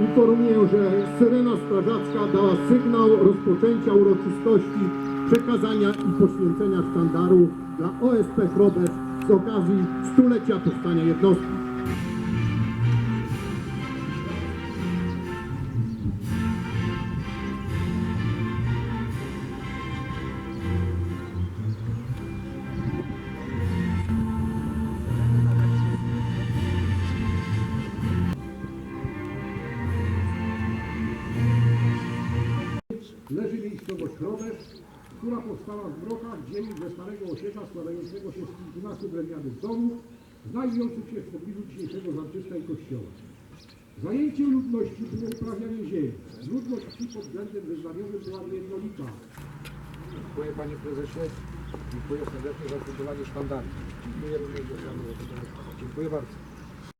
Informuję, że syrena strażacka dała sygnał rozpoczęcia uroczystości przekazania i poświęcenia sztandaru dla OSP Chrobesz z okazji stulecia powstania jednostki. Chrobesz, która powstała w mrokach ziemi ze starego osiedla składającego się z kilkunastu drewnianych domów, znajdujących się w pobliżu dzisiejszego Zamczyska i Kościoła. Zajęcie ludności było uprawianie ziemi. Ludność pod względem wyznaniowym była jednolita. Dziękuję Panie Prezesie. Dziękuję serdecznie za ufundowanie sztandaru. Dziękuję również za Dziękuję bardzo.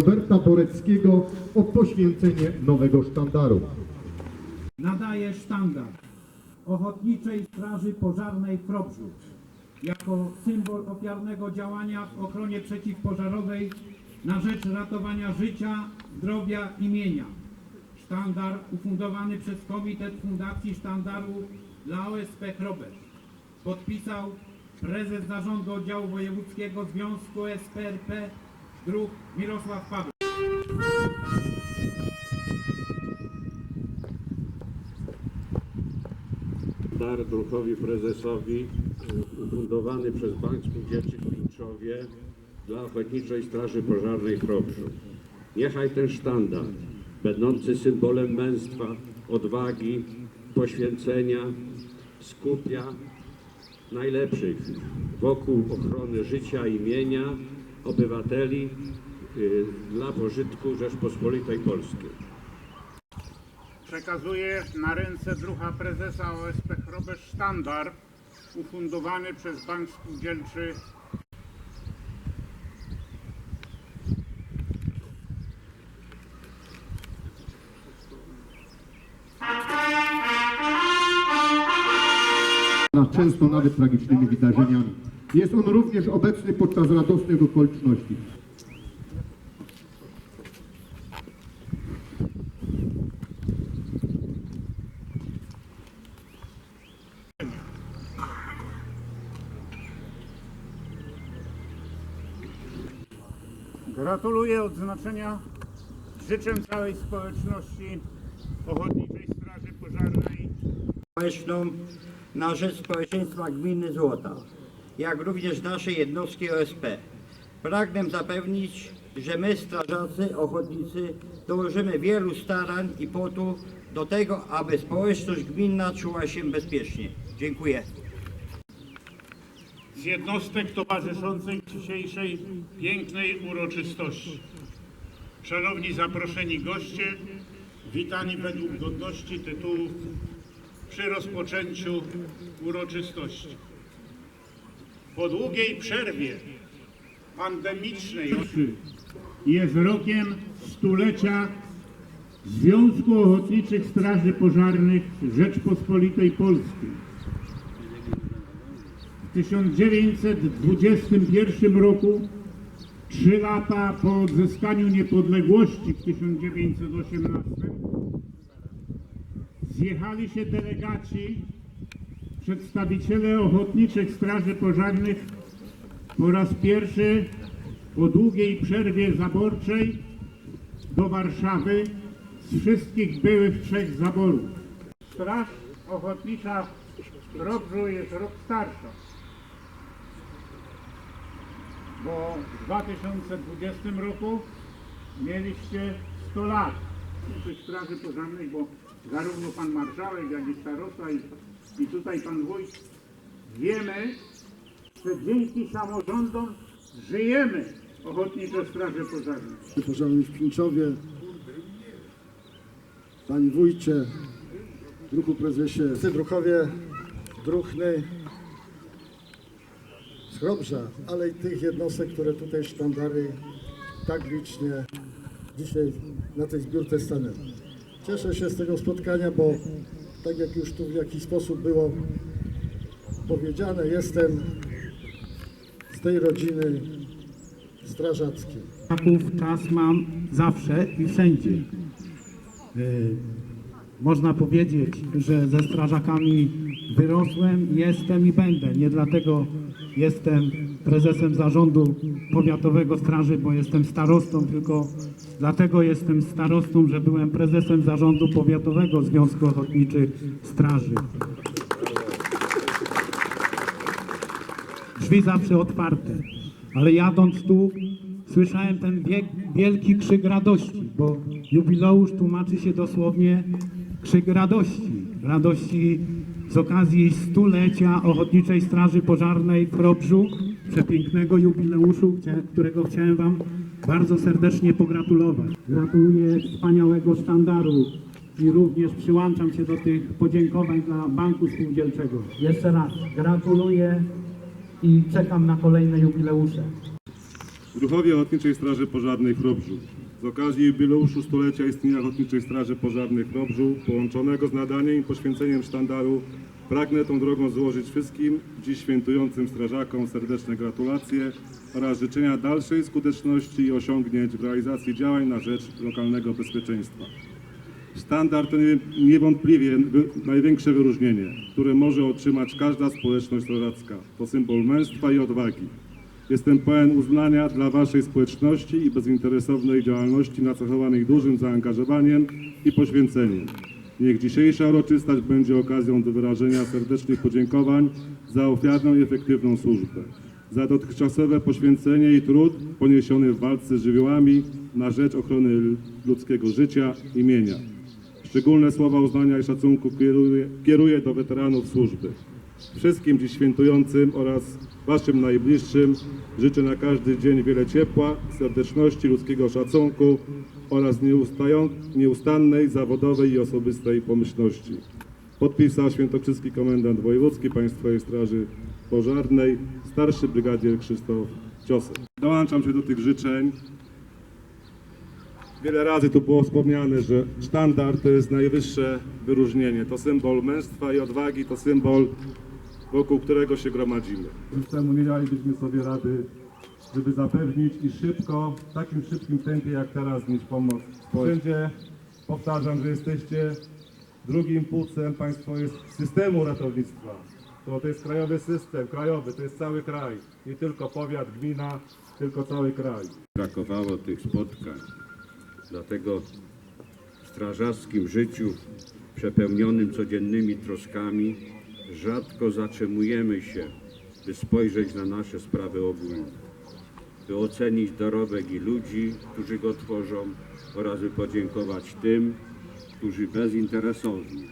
Roberta Boreckiego o poświęcenie nowego sztandaru. nadaje sztandar Ochotniczej Straży Pożarnej w jako symbol ofiarnego działania w ochronie przeciwpożarowej na rzecz ratowania życia, zdrowia i mienia. Sztandar ufundowany przez Komitet Fundacji Sztandaru dla OSP Chrobesz. Podpisał prezes Zarządu Oddziału Wojewódzkiego Związku SPRP Druh Mirosław Paweł. Dar druhowi prezesowi y, ufundowany przez Bank Spółdzielczy w Pińczowie dla Ochotniczej Straży Pożarnej w. Niechaj ten sztandar, będący symbolem męstwa, odwagi, poświęcenia, skupia najlepszych wokół ochrony życia i mienia obywateli y, dla pożytku Rzeczpospolitej Polskiej. Przekazuję na ręce druha prezesa OSP Chrobesz sztandar ufundowany przez Bank Spółdzielczy często nawet tragicznymi wydarzeniami. Jest on również obecny podczas radosnych okoliczności. Gratuluję odznaczenia. Życzę całej społeczności Ochotniczej Straży Pożarnej społeczną na rzecz społeczeństwa gminy Złota, jak również naszej jednostki OSP. Pragnę zapewnić, że my, strażacy, ochotnicy, dołożymy wielu starań i potu do tego, aby społeczność gminna czuła się bezpiecznie. Dziękuję. Z jednostek towarzyszących dzisiejszej pięknej uroczystości. Szanowni zaproszeni goście, witani według godności tytułów przy rozpoczęciu uroczystości. Po długiej przerwie pandemicznej jest rokiem stulecia Związku Ochotniczych Straży Pożarnych Rzeczpospolitej Polskiej. W 1921 roku, trzy lata po odzyskaniu niepodległości w 1918, zjechali się delegaci, przedstawiciele ochotniczych straży pożarnych po raz pierwszy po długiej przerwie zaborczej do Warszawy z wszystkich byłych trzech zaborów. Straż Ochotnicza w jest rok starsza, bo w 2020 roku mieliście 100 lat. Straży pożarnych, bo zarówno pan marszałek, jak i starosta i, i tutaj pan wójt wiemy, że dzięki samorządom żyjemy. Ochotnicze Straży Pożarne. pożarnej w Pińczowie, Panie Wójcie, Druhu Prezesie, Druchowie, Druchny, z Chrobrza, ale i tych jednostek, które tutaj sztandary tak licznie dzisiaj na tej zbiórce stanęły. Cieszę się z tego spotkania, bo tak jak już tu w jakiś sposób było powiedziane, jestem z tej rodziny strażackiej. Polaków czas mam zawsze i wszędzie. Można powiedzieć, że ze strażakami wyrosłem, jestem i będę. Nie dlatego jestem prezesem zarządu powiatowego straży, bo jestem starostą, tylko dlatego jestem starostą, że byłem prezesem zarządu powiatowego Związku Ochotniczych Straży. Drzwi zawsze otwarte, ale jadąc tu słyszałem ten wielki krzyk radości, bo jubileusz tłumaczy się dosłownie krzyk radości. Radości z okazji stulecia Ochotniczej Straży Pożarnej w Robrzu, przepięknego jubileuszu, którego chciałem Wam bardzo serdecznie pogratulować. Gratuluję wspaniałego sztandaru i również przyłączam się do tych podziękowań dla Banku Spółdzielczego. Jeszcze raz gratuluję i czekam na kolejne jubileusze. Druhowie Ochotniczej Straży Pożarnej w. Z okazji jubileuszu stulecia istnienia Ochotniczej Straży Pożarnej w Robrzu, połączonego z nadaniem i poświęceniem sztandaru, pragnę tą drogą złożyć wszystkim dziś świętującym strażakom serdeczne gratulacje oraz życzenia dalszej skuteczności i osiągnięć w realizacji działań na rzecz lokalnego bezpieczeństwa. Standard to nie- niewątpliwie największe wyróżnienie, które może otrzymać każda społeczność strażacka. To symbol męstwa i odwagi. Jestem pełen uznania dla Waszej społeczności i bezinteresownej działalności nacechowanej dużym zaangażowaniem i poświęceniem. Niech dzisiejsza uroczystość będzie okazją do wyrażenia serdecznych podziękowań za ofiarną i efektywną służbę, za dotychczasowe poświęcenie i trud poniesiony w walce z żywiołami na rzecz ochrony ludzkiego życia i mienia. Szczególne słowa uznania i szacunku kieruję, kieruję do weteranów służby. Wszystkim dziś świętującym oraz Waszym najbliższym życzę na każdy dzień wiele ciepła, serdeczności, ludzkiego szacunku oraz nieustannej zawodowej i osobistej pomyślności. Podpisał Świętokrzyski Komendant Wojewódzki Państwowej Straży Pożarnej, starszy brygadier Krzysztof Ciosek. Dołączam się do tych życzeń. Wiele razy tu było wspomniane, że sztandar to jest najwyższe wyróżnienie. To symbol męstwa i odwagi, to symbol, wokół którego się gromadzimy. Już temu nie dalibyśmy sobie rady, żeby zapewnić i szybko, w takim szybkim tempie jak teraz, mieć pomoc. Wszędzie powtarzam, że jesteście drugim płucem państwo jest systemu ratownictwa. To, to jest krajowy system, krajowy, to jest cały kraj. Nie tylko powiat, gmina, tylko cały kraj. brakowało tych spotkań. Dlatego w strażackim życiu, przepełnionym codziennymi troskami, rzadko zatrzymujemy się, by spojrzeć na nasze sprawy ogólne, by ocenić dorobek i ludzi, którzy go tworzą oraz by podziękować tym, którzy bezinteresownie,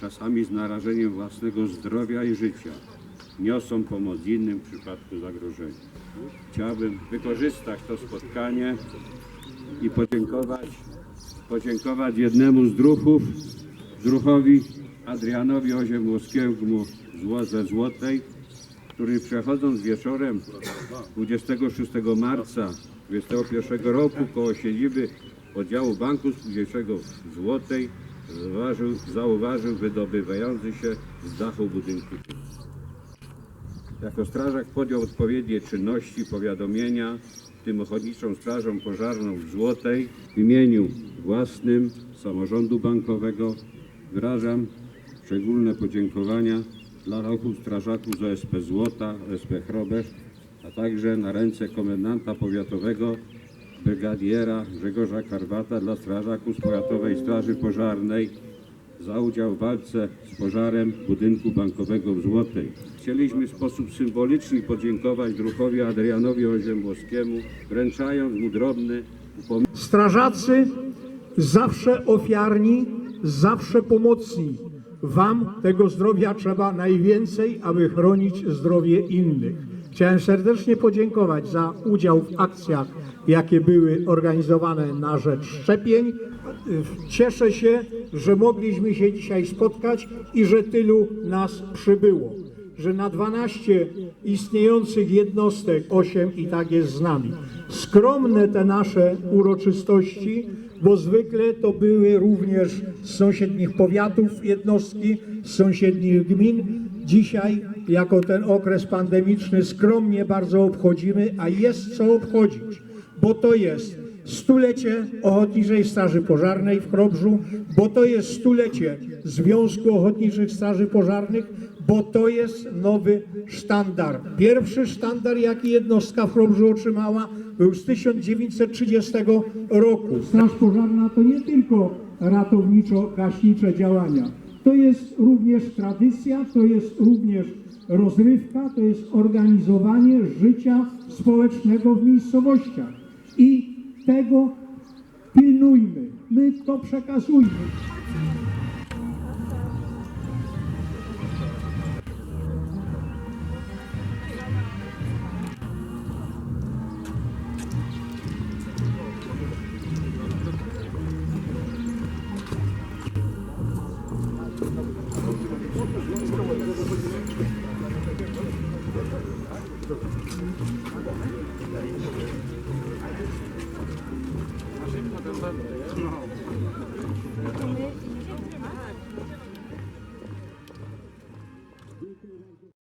czasami z narażeniem własnego zdrowia i życia, niosą pomoc innym w przypadku zagrożenia. Chciałbym wykorzystać to spotkanie i podziękować, podziękować jednemu z druhów, druhowi Adrianowi Oziemłowskiemu ze Złotej, który przechodząc wieczorem 26 marca 2021 roku koło siedziby oddziału Banku Spółdzielczego w Złotej zauważył, zauważył wydobywający się z dachu budynku jako strażak podjął odpowiednie czynności powiadomienia, tym Ochotniczą Strażą Pożarną w Złotej w imieniu własnym samorządu bankowego wyrażam szczególne podziękowania dla ruchu strażaków z OSP Złota, OSP Chrobesz, a także na ręce komendanta powiatowego brygadiera Grzegorza Karwata dla strażaków z Powiatowej Straży Pożarnej za udział w walce z pożarem budynku bankowego w Złotej. Chcieliśmy w sposób symboliczny podziękować druhowi Adrianowi Oziębowskiemu, wręczając mu drobny upomnienie. Strażacy zawsze ofiarni, zawsze pomocni. Wam tego zdrowia trzeba najwięcej, aby chronić zdrowie innych. Chciałem serdecznie podziękować za udział w akcjach, jakie były organizowane na rzecz szczepień. Cieszę się, że mogliśmy się dzisiaj spotkać i że tylu nas przybyło że na 12 istniejących jednostek 8 i tak jest z nami. Skromne te nasze uroczystości, bo zwykle to były również z sąsiednich powiatów jednostki, z sąsiednich gmin. Dzisiaj, jako ten okres pandemiczny, skromnie bardzo obchodzimy, a jest co obchodzić, bo to jest stulecie Ochotniczej Straży Pożarnej w Chrobrzu, bo to jest stulecie Związku Ochotniczych Straży Pożarnych, bo to jest nowy sztandar. Pierwszy sztandar, jaki jednostka w Chrobrzu otrzymała, był z 1930 roku. Straż Pożarna to nie tylko ratowniczo-gaśnicze działania. To jest również tradycja, to jest również rozrywka, to jest organizowanie życia społecznego w miejscowościach. I tego pilnujmy, my to przekazujmy.